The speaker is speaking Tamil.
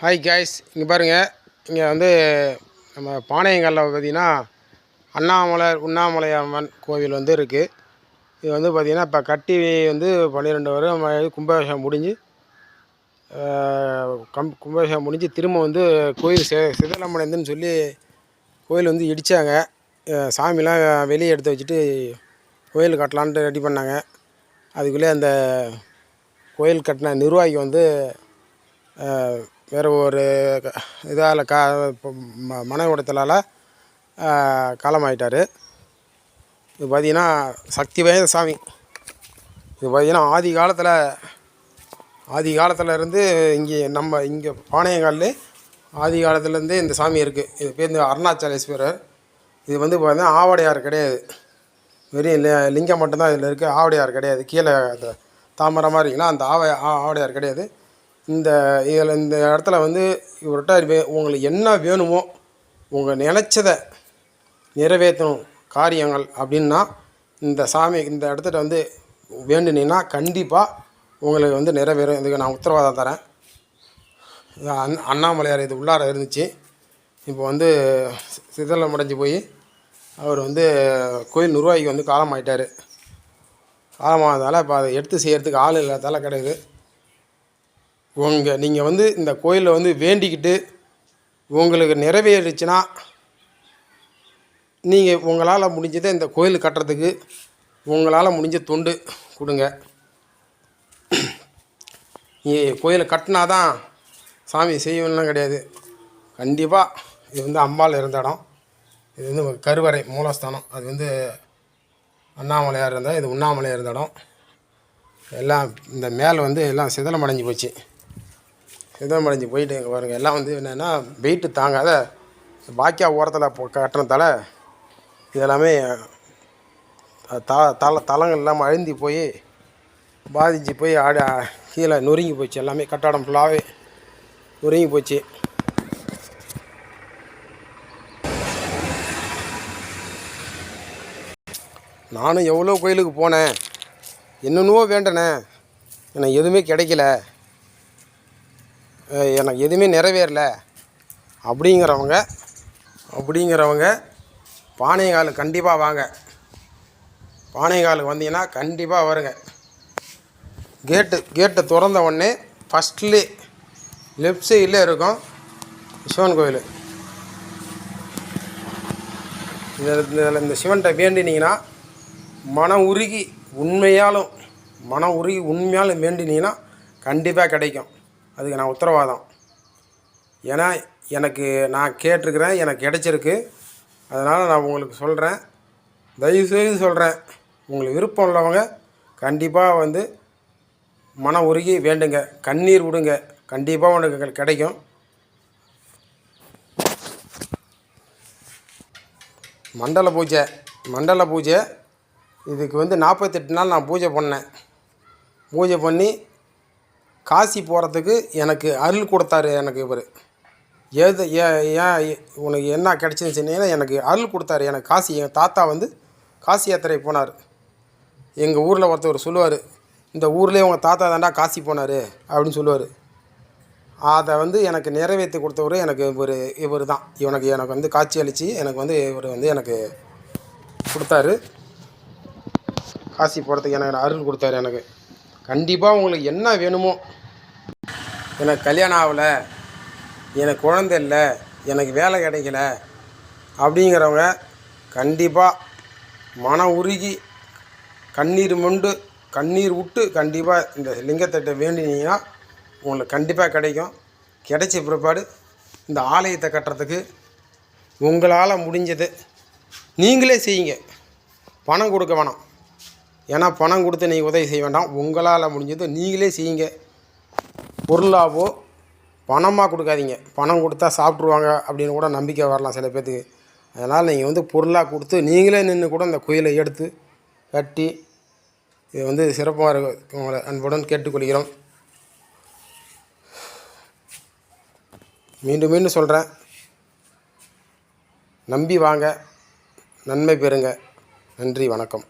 ஹாய் காய்ஸ் இங்கே பாருங்கள் இங்கே வந்து நம்ம பாளையங்காலில் பார்த்தீங்கன்னா அண்ணாமலை உண்ணாமலை அம்மன் கோவில் வந்து இருக்குது இது வந்து பார்த்திங்கன்னா இப்போ கட்டி வந்து பன்னிரெண்டு வரும் கும்பாபிஷேகம் முடிஞ்சு கம் கும்பாபிஷேகம் முடிஞ்சு திரும்ப வந்து கோயில் செ சிதலமடைந்துன்னு சொல்லி கோயில் வந்து இடித்தாங்க சாமிலாம் வெளியே எடுத்து வச்சுட்டு கோயில் கட்டலான்ட்டு ரெடி பண்ணாங்க. அதுக்குள்ளே அந்த கோயில் கட்டின நிர்வாகி வந்து வேறு ஒரு இதால் கா மன உடத்தலால் காலமாயிட்டார். இது பார்த்திங்கன்னா சக்தி வாய்ந்த சாமி. இது பார்த்திங்கன்னா ஆதி காலத்தில் ஆதி காலத்தில் இருந்து இங்கே நம்ம இங்கே பானையங்காலில் ஆதி காலத்துலேருந்து இந்த சாமி இருக்குது இது பேர் இந்த அருணாச்சலேஸ்வரர். இது வந்து பார்த்தீங்கன்னா ஆவடையார் கிடையாது. வெறும் லி லிங்கம் மட்டும்தான் இதில் இருக்குது ஆவடையார் கிடையாது. கீழே அந்த தாமரை மாதிரி இருக்குன்னா அந்த ஆவ ஆவடையார் கிடையாது. இந்த இதில் இந்த இடத்துல வந்து இவர்கிட்ட வே உங்களுக்கு என்ன வேணுமோ உங்கள் நினச்சதை நிறைவேற்றணும் காரியங்கள் அப்படின்னா இந்த சாமி இந்த இடத்துல வந்து வேண்டுனீங்கன்னா கண்டிப்பாக உங்களுக்கு வந்து நிறைவேறும். இதுக்கு நான் உத்தரவாதம் தரேன். அண் அண்ணாமலையார் இது உள்ளார இருந்துச்சு. இப்போ வந்து சிதலம் அடைஞ்சு போய் அவர் வந்து கோயில் நிர்வாகிக்கு வந்து காலமாயிட்டார். காலமானதால் இப்போ அதை எடுத்து செய்கிறதுக்கு ஆள் இல்லாதால கிடையாது உங்கள் நீங்கள் வந்து இந்த கோயிலில் வந்து வேண்டிக்கிட்டு உங்களுக்கு நிறைவேறிச்சுன்னா நீங்கள் உங்களால் முடிஞ்சதை இந்த கோயில் கட்டுறதுக்கு உங்களால் முடிஞ்ச தொண்டு கொடுங்க. கோயிலை கட்டினா தான் சாமி செய்யணும்லாம் கிடையாது. கண்டிப்பாக இது வந்து அம்பாள் இருந்த இடம். இது வந்து கருவறை மூலஸ்தானம். அது வந்து அண்ணாமலையார் இருந்தால் இது உண்ணாமலையார் இருந்த இடம். எல்லாம் இந்த மேலே வந்து எல்லாம் சிதலம் அடைஞ்சு போச்சு. சிதலம் அடைஞ்சு போயிட்டு இங்கே பாருங்கள் எல்லாம் வந்து என்னென்னா வெயிட்டு தாங்காத பாக்கியா ஓரத்தில் போ கட்டினதால இதெல்லாமே த தல தளங்கள் இல்லாமல் அழுந்தி போய் பாதிச்சு போய் ஆட கீழே நொறுங்கி போச்சு. எல்லாமே கட்டடம் ஃபுல்லாகவே நொறுங்கி போச்சு. நானும் எவ்வளோ கோயிலுக்கு போனேன் என்னென்னவோ வேண்டினேன். எனக்கு எதுவுமே கிடைக்கல. எனக்கு எதுவுமே நிறைவேறல. அப்படிங்கிறவங்க அப்படிங்கிறவங்க பானைகாலுக்கு கண்டிப்பாக வாங்க. பானைகாலுக்கு வந்தீங்கன்னா கண்டிப்பாக வருங்க. கேட்டு கேட்டை திறந்த உடனே ஃபஸ்ட்லே லெஃப்ட் சைடில் இருக்கும் சிவன் கோயில். இந்த- இந்த சிவன்கிட்ட வேண்டினீங்கன்னா மனம் உருகி உண்மையாலும் மனம் உருகி உண்மையாலும் வேண்டினீங்கன்னா கண்டிப்பாக கிடைக்கும். அதுக்கு நான் உத்தரவாதம். ஏன்னா எனக்கு நான் கேட்டிருக்கிறேன் எனக்கு கிடச்சிருக்கு. அதனால் நான் உங்களுக்கு சொல்கிறேன் தயவுசெய்து சொல்கிறேன் உங்களுக்கு விருப்பம் உள்ளவங்க கண்டிப்பாக வந்து மனம் உருகி வேண்டுங்க. கண்ணீர் விடுங்க. கண்டிப்பாக உனக்கு கிடைக்கும். மண்டல பூஜை. மண்டல பூஜை. இதுக்கு வந்து நாற்பத்தெட்டு நாள் நான் பூஜை பண்ணேன். பூஜை பண்ணி காசி போகிறதுக்கு எனக்கு அருள் கொடுத்தாரு எனக்கு இவர். எது ஏன் ஏன் உனக்கு என்ன கிடச்சின்னு சொன்னீங்கன்னா எனக்கு அருள் கொடுத்தாரு. எனக்கு காசி என் தாத்தா வந்து காசி யாத்திரை போனார். எங்கள் ஊரில் ஒருத்தவர் சொல்லுவார் இந்த ஊர்லேயே உங்கள் தாத்தா தாண்டா காசி போனார் அப்படின்னு சொல்லுவார். அதை வந்து எனக்கு நிறைவேற்றி கொடுத்தவர் எனக்கு ஒரு இவர் தான். இவனுக்கு எனக்கு வந்து காட்சி அளித்து எனக்கு வந்து இவர் வந்து எனக்கு கொடுத்தாரு. காசி போகிறதுக்கு எனக்கு அருள் கொடுத்தாரு எனக்கு. கண்டிப்பாக உங்களுக்கு என்ன வேணுமோ எனக்கு கல்யாணம் ஆகலை எனக்கு குழந்தை இல்லை எனக்கு வேலை கிடைக்கல அப்படிங்கிறவங்க கண்டிப்பாக மன உருகி கண்ணீர் மொண்டு கண்ணீர் விட்டு கண்டிப்பாக இந்த லிங்கத்திட்ட வேண்டினீங்கன்னா உங்களுக்கு கண்டிப்பாக கிடைக்கும். கிடைச்ச பிற்பாடு இந்த ஆலயத்தை கட்டுறதுக்கு உங்களால் முடிஞ்சது. நீங்களே செய்யுங்க. பணம் கொடுக்க வேணாம். ஏன்னா பணம் கொடுத்து நீங்கள் உதவி செய்ய வேண்டாம். உங்களால் முடிஞ்சது நீங்களே செய்யுங்க. பொருளாவோ பணமாக கொடுக்காதீங்க. பணம் கொடுத்தா சாப்பிட்ருவாங்க அப்படின்னு கூட நம்பிக்கை வரலாம் சில பேர்த்துக்கு அதனால் நீங்கள் வந்து பொருளாக கொடுத்து நீங்களே நின்று கூட இந்த குயிலை எடுத்து கட்டி இது வந்து சிறப்பாக இருக்கும் உங்களை அன்புடன் கேட்டுக்கொள்கிறோம். மீண்டும் மீண்டும் சொல்கிறேன் நம்பி வாங்க. நன்மை பெறுங்க. நன்றி வணக்கம்.